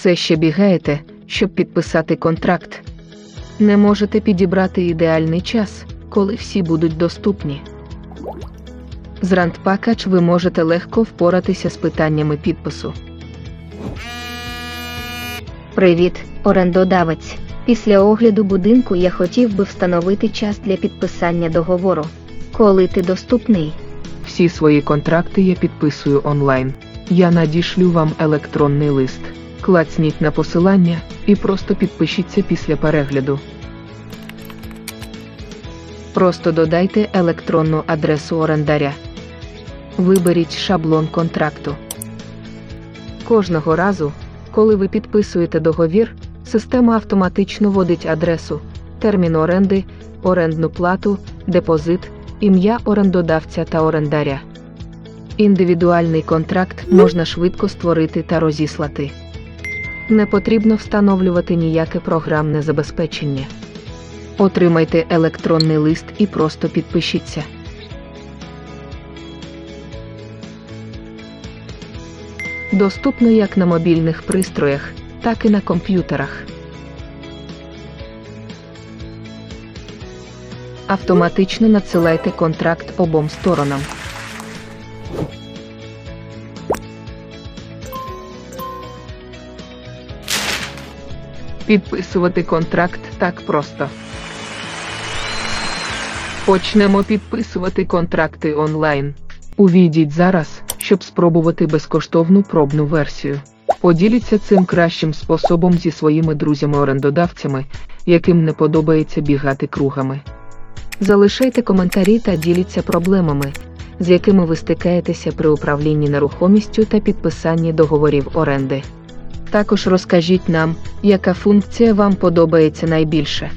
Все ще бігаєте, щоб підписати контракт. Не можете підібрати ідеальний час, коли всі будуть доступні. З Randpackage ви можете легко впоратися з питаннями підпису. Привіт, орендодавець. Після огляду будинку я хотів би встановити час для підписання договору. Коли ти доступний? Всі свої контракти я підписую онлайн. Я надішлю вам електронний лист. Клацніть на посилання і просто підпишіться після перегляду. Просто додайте електронну адресу орендаря. Виберіть шаблон контракту. Кожного разу, коли ви підписуєте договір, система автоматично вводить адресу, термін оренди, орендну плату, депозит, ім'я орендодавця та орендаря. Індивідуальний контракт можна швидко створити та розіслати. Не потрібно встановлювати ніяке програмне забезпечення. Отримайте електронний лист і просто підпишіться. Доступно як на мобільних пристроях, так і на комп'ютерах. Автоматично надсилайте контракт обом сторонам. Підписувати контракт так просто. Почнемо підписувати контракти онлайн. Увійдіть зараз, щоб спробувати безкоштовну пробну версію. Поділіться цим кращим способом зі своїми друзями-орендодавцями, яким не подобається бігати кругами. Залишайте коментарі та діліться проблемами, з якими ви стикаєтеся при управлінні нерухомістю та підписанні договорів оренди. Також розкажіть нам, яка функція вам подобається найбільше.